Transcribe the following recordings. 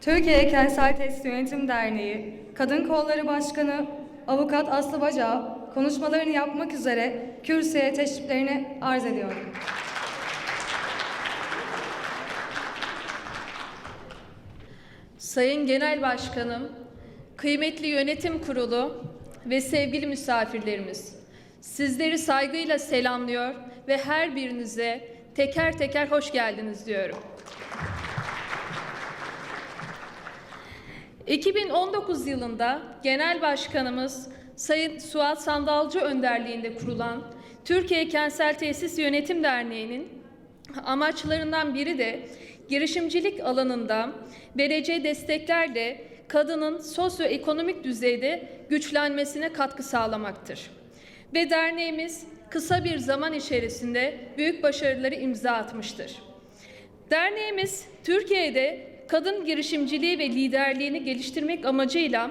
Türkiye Kentsel Tesis Yönetim Derneği Kadın Kolları Başkanı Avukat Aslı Baca konuşmalarını yapmak üzere kürsüye teşriflerini arz ediyorum. Sayın Genel Başkanım, kıymetli yönetim kurulu ve sevgili misafirlerimiz, sizleri saygıyla selamlıyor ve her birinize teker teker hoş geldiniz diyorum. 2019 yılında Genel Başkanımız Sayın Suat Sandalcı önderliğinde kurulan Türkiye Kentsel Tesis Yönetim Derneği'nin amaçlarından biri de girişimcilik alanında vereceği desteklerle kadının sosyoekonomik düzeyde güçlenmesine katkı sağlamaktır. Ve derneğimiz kısa bir zaman içerisinde büyük başarıları imza atmıştır. Derneğimiz Türkiye'de kadın girişimciliği ve liderliğini geliştirmek amacıyla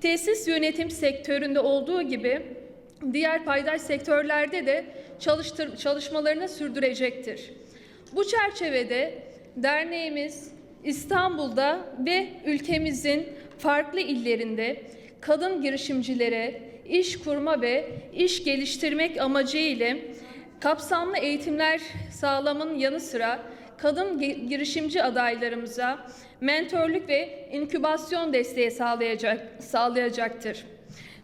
tesis yönetim sektöründe olduğu gibi diğer paydaş sektörlerde de çalıştır, çalışmalarını sürdürecektir. Bu çerçevede derneğimiz İstanbul'da ve ülkemizin farklı illerinde kadın girişimcilere iş kurma ve iş geliştirmek amacıyla kapsamlı eğitimler sağlamın yanı sıra kadın gi- girişimci adaylarımıza mentorluk ve inkübasyon desteği sağlayacak, sağlayacaktır.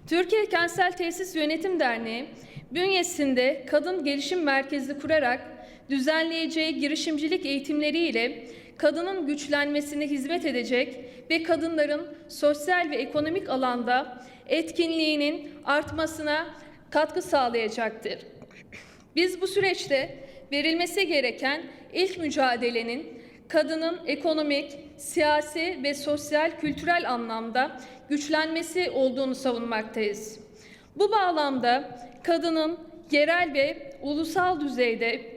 Türkiye Kentsel Tesis Yönetim Derneği bünyesinde kadın gelişim merkezi kurarak düzenleyeceği girişimcilik eğitimleriyle kadının güçlenmesine hizmet edecek ve kadınların sosyal ve ekonomik alanda etkinliğinin artmasına katkı sağlayacaktır. Biz bu süreçte verilmesi gereken ilk mücadelenin kadının ekonomik, siyasi ve sosyal kültürel anlamda güçlenmesi olduğunu savunmaktayız. Bu bağlamda kadının yerel ve ulusal düzeyde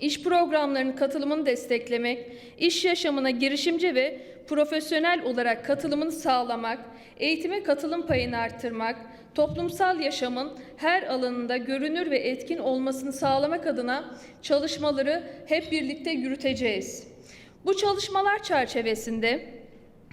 iş programlarının katılımını desteklemek, iş yaşamına girişimci ve profesyonel olarak katılımını sağlamak, eğitime katılım payını arttırmak, toplumsal yaşamın her alanında görünür ve etkin olmasını sağlamak adına çalışmaları hep birlikte yürüteceğiz. Bu çalışmalar çerçevesinde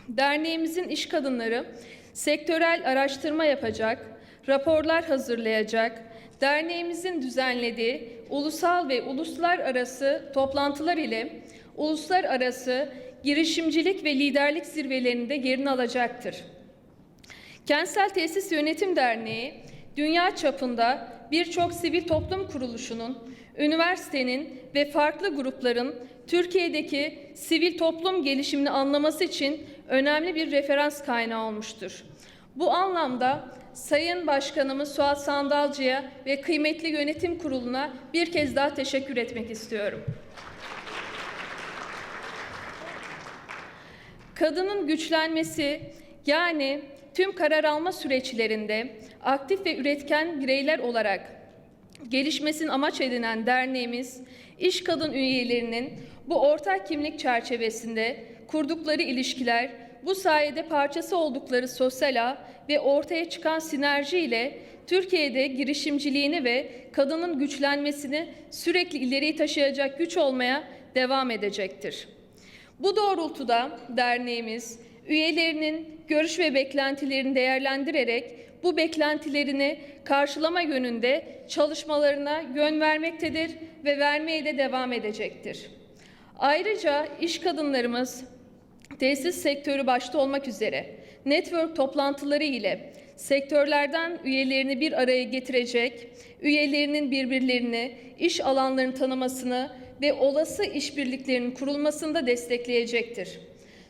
derneğimizin iş kadınları sektörel araştırma yapacak, raporlar hazırlayacak, derneğimizin düzenlediği ulusal ve uluslararası toplantılar ile uluslararası girişimcilik ve liderlik zirvelerinde yerini alacaktır. Kentsel Tesis Yönetim Derneği, dünya çapında birçok sivil toplum kuruluşunun, üniversitenin ve farklı grupların Türkiye'deki sivil toplum gelişimini anlaması için önemli bir referans kaynağı olmuştur. Bu anlamda Sayın Başkanımız Suat Sandalcı'ya ve kıymetli yönetim kuruluna bir kez daha teşekkür etmek istiyorum. Kadının güçlenmesi yani tüm karar alma süreçlerinde aktif ve üretken bireyler olarak gelişmesini amaç edinen derneğimiz, iş kadın üyelerinin bu ortak kimlik çerçevesinde kurdukları ilişkiler, bu sayede parçası oldukları sosyal ağ ve ortaya çıkan sinerji ile Türkiye'de girişimciliğini ve kadının güçlenmesini sürekli ileriye taşıyacak güç olmaya devam edecektir. Bu doğrultuda derneğimiz üyelerinin görüş ve beklentilerini değerlendirerek bu beklentilerini karşılama yönünde çalışmalarına yön vermektedir ve vermeye de devam edecektir. Ayrıca iş kadınlarımız tesis sektörü başta olmak üzere network toplantıları ile sektörlerden üyelerini bir araya getirecek, üyelerinin birbirlerini, iş alanlarını tanımasını ve olası işbirliklerinin kurulmasını da destekleyecektir.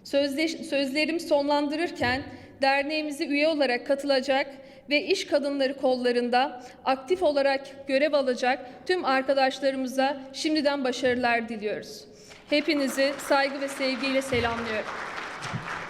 Sözde, sözlerimi sonlandırırken derneğimize üye olarak katılacak ve iş kadınları kollarında aktif olarak görev alacak tüm arkadaşlarımıza şimdiden başarılar diliyoruz. Hepinizi saygı ve sevgiyle selamlıyorum.